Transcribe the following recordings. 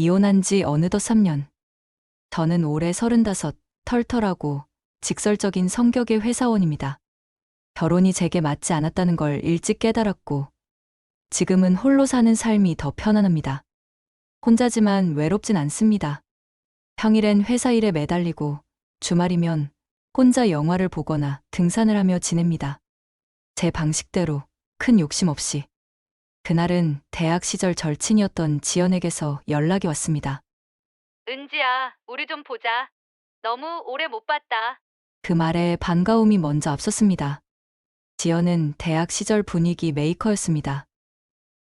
이혼한 지 어느덧 3년. 저는 올해 35, 털털하고 직설적인 성격의 회사원입니다. 결혼이 제게 맞지 않았다는 걸 일찍 깨달았고, 지금은 홀로 사는 삶이 더 편안합니다. 혼자지만 외롭진 않습니다. 평일엔 회사 일에 매달리고, 주말이면 혼자 영화를 보거나 등산을 하며 지냅니다. 제 방식대로 큰 욕심 없이. 그날은 대학 시절 절친이었던 지연에게서 연락이 왔습니다. 은지야, 우리 좀 보자. 너무 오래 못 봤다. 그 말에 반가움이 먼저 앞섰습니다. 지연은 대학 시절 분위기 메이커였습니다.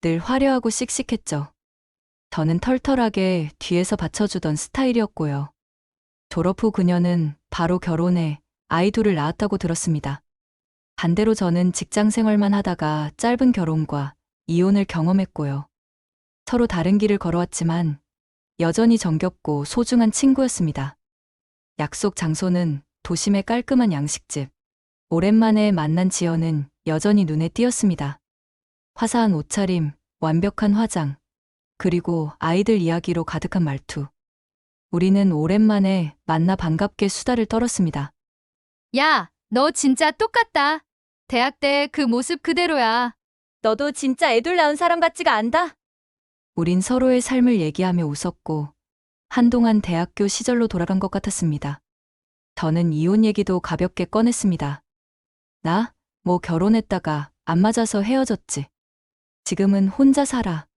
늘 화려하고 씩씩했죠. 저는 털털하게 뒤에서 받쳐주던 스타일이었고요. 졸업 후 그녀는 바로 결혼해 아이 둘을 낳았다고 들었습니다. 반대로 저는 직장 생활만 하다가 짧은 결혼과 이혼을 경험했고요. 서로 다른 길을 걸어왔지만 여전히 정겹고 소중한 친구였습니다. 약속 장소는 도심의 깔끔한 양식집. 오랜만에 만난 지연은 여전히 눈에 띄었습니다. 화사한 옷차림, 완벽한 화장, 그리고 아이들 이야기로 가득한 말투. 우리는 오랜만에 만나 반갑게 수다를 떨었습니다. 야, 너 진짜 똑같다. 대학 때 그 모습 그대로야. 너도 진짜 애들 낳은 사람 같지가 않다. 우린 서로의 삶을 얘기하며 웃었고, 한동안 대학교 시절로 돌아간 것 같았습니다. 저는 이혼 얘기도 가볍게 꺼냈습니다. 나, 뭐 결혼했다가 안 맞아서 헤어졌지. 지금은 혼자 살아.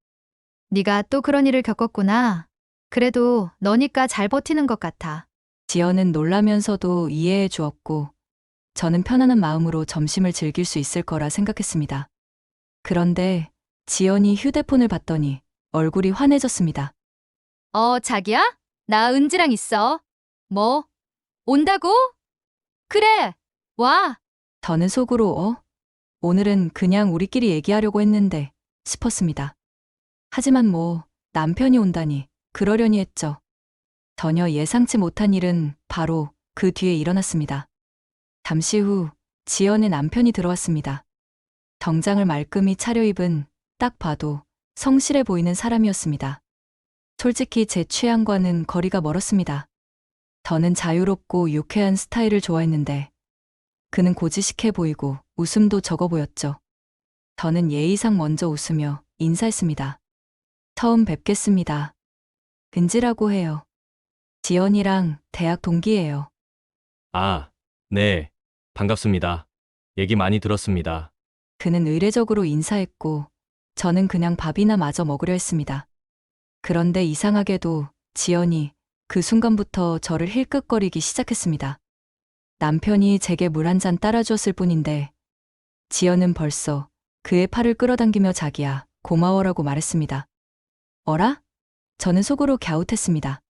네가 또 그런 일을 겪었구나. 그래도 너니까 잘 버티는 것 같아. 지연은 놀라면서도 이해해 주었고, 저는 편안한 마음으로 점심을 즐길 수 있을 거라 생각했습니다. 그런데 지연이 휴대폰을 봤더니 얼굴이 환해졌습니다. 어, 자기야? 나 은지랑 있어. 뭐? 온다고? 그래. 와. 저는 속으로 어? 오늘은 그냥 우리끼리 얘기하려고 했는데 싶었습니다. 하지만 뭐 남편이 온다니 그러려니 했죠. 전혀 예상치 못한 일은 바로 그 뒤에 일어났습니다. 잠시 후 지연의 남편이 들어왔습니다. 정장을 말끔히 차려입은 딱 봐도 성실해 보이는 사람이었습니다. 솔직히 제 취향과는 거리가 멀었습니다. 저는 자유롭고 유쾌한 스타일을 좋아했는데 그는 고지식해 보이고 웃음도 적어 보였죠. 저는 예의상 먼저 웃으며 인사했습니다. 처음 뵙겠습니다. 은지라고 해요. 지연이랑 대학 동기예요. 아, 네. 반갑습니다. 얘기 많이 들었습니다. 그는 의례적으로 인사했고 저는 그냥 밥이나 마저 먹으려 했습니다. 그런데 이상하게도 지연이 그 순간부터 저를 힐끗거리기 시작했습니다. 남편이 제게 물 한 잔 따라주었을 뿐인데 지연은 벌써 그의 팔을 끌어당기며 자기야 고마워라고 말했습니다. 어라? 저는 속으로 갸웃했습니다.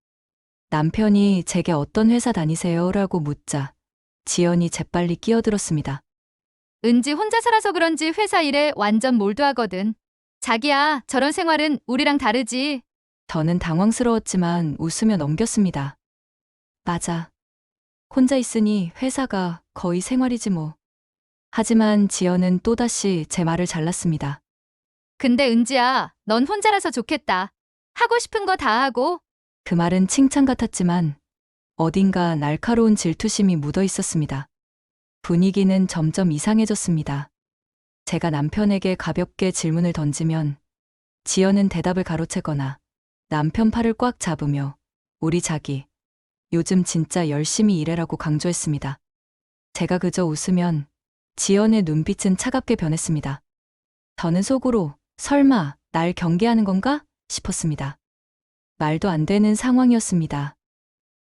남편이 제게 어떤 회사 다니세요? 라고 묻자 지연이 재빨리 끼어들었습니다. 은지 혼자 살아서 그런지 회사 일에 완전 몰두하거든. 자기야, 저런 생활은 우리랑 다르지. 저는 당황스러웠지만 웃으며 넘겼습니다. 맞아. 혼자 있으니 회사가 거의 생활이지 뭐. 하지만 지연은 또다시 제 말을 잘랐습니다. 근데 은지야, 넌 혼자라서 좋겠다. 하고 싶은 거 다 하고. 그 말은 칭찬 같았지만 어딘가 날카로운 질투심이 묻어 있었습니다. 분위기는 점점 이상해졌습니다. 제가 남편에게 가볍게 질문을 던지면 지연은 대답을 가로채거나 남편 팔을 꽉 잡으며 우리 자기, 요즘 진짜 열심히 일해라고 강조했습니다. 제가 그저 웃으면 지연의 눈빛은 차갑게 변했습니다. 저는 속으로 설마 날 경계하는 건가 싶었습니다. 말도 안 되는 상황이었습니다.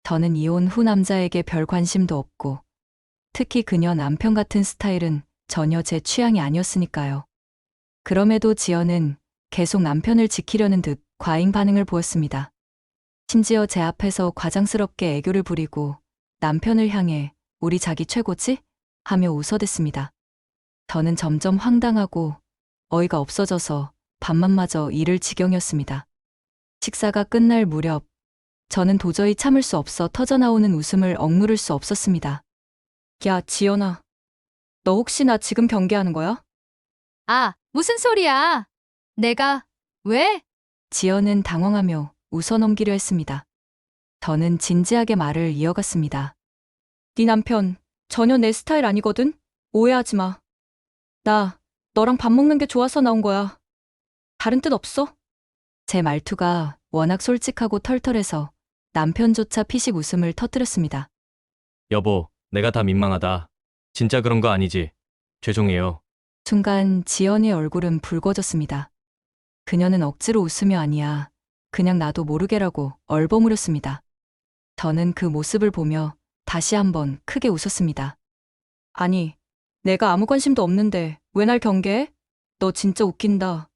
저는 이혼 후 남자에게 별 관심도 없고 특히 그녀 남편 같은 스타일은 전혀 제 취향이 아니었으니까요. 그럼에도 지연은 계속 남편을 지키려는 듯 과잉 반응을 보였습니다. 심지어 제 앞에서 과장스럽게 애교를 부리고 남편을 향해 우리 자기 최고지? 하며 웃어댔습니다. 저는 점점 황당하고 어이가 없어져서 밥맛마저 잃을 지경이었습니다. 식사가 끝날 무렵 저는 도저히 참을 수 없어 터져나오는 웃음을 억누를 수 없었습니다. 야, 지연아. 너 혹시 나 지금 경계하는 거야? 아, 무슨 소리야. 내가, 왜? 지연은 당황하며 웃어넘기려 했습니다. 저는 진지하게 말을 이어갔습니다. 네 남편 전혀 내 스타일 아니거든? 오해하지 마. 나 너랑 밥 먹는 게 좋아서 나온 거야. 다른 뜻 없어? 제 말투가 워낙 솔직하고 털털해서 남편조차 피식 웃음을 터뜨렸습니다. 여보, 내가 다 민망하다. 진짜 그런 거 아니지? 죄송해요. 순간 지연의 얼굴은 붉어졌습니다. 그녀는 억지로 웃으며 아니야. 그냥 나도 모르게라고 얼버무렸습니다. 저는 그 모습을 보며 다시 한번 크게 웃었습니다. 아니, 내가 아무 관심도 없는데 왜 날 경계해? 너 진짜 웃긴다.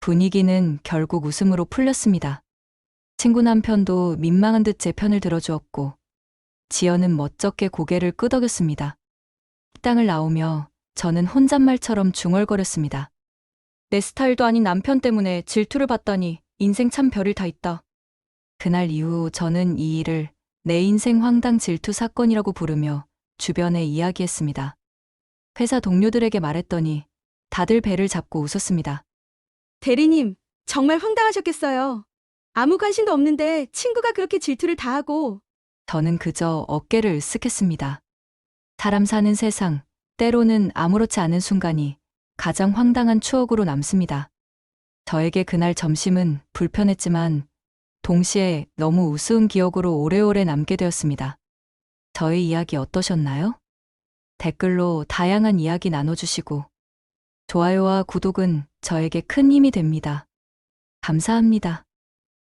분위기는 결국 웃음으로 풀렸습니다. 친구 남편도 민망한 듯 제 편을 들어주었고, 지연은 멋쩍게 고개를 끄덕였습니다. 식당을 나오며 저는 혼잣말처럼 중얼거렸습니다. 내 스타일도 아닌 남편 때문에 질투를 받다니 인생 참 별일 다 있다. 그날 이후 저는 이 일을 내 인생 황당 질투 사건이라고 부르며 주변에 이야기했습니다. 회사 동료들에게 말했더니 다들 배를 잡고 웃었습니다. 대리님, 정말 황당하셨겠어요. 아무 관심도 없는데 친구가 그렇게 질투를 다 하고 저는 그저 어깨를 으쓱했습니다. 사람 사는 세상, 때로는 아무렇지 않은 순간이 가장 황당한 추억으로 남습니다. 저에게 그날 점심은 불편했지만 동시에 너무 우스운 기억으로 오래오래 남게 되었습니다. 저의 이야기 어떠셨나요? 댓글로 다양한 이야기 나눠주시고 좋아요와 구독은 저에게 큰 힘이 됩니다. 감사합니다.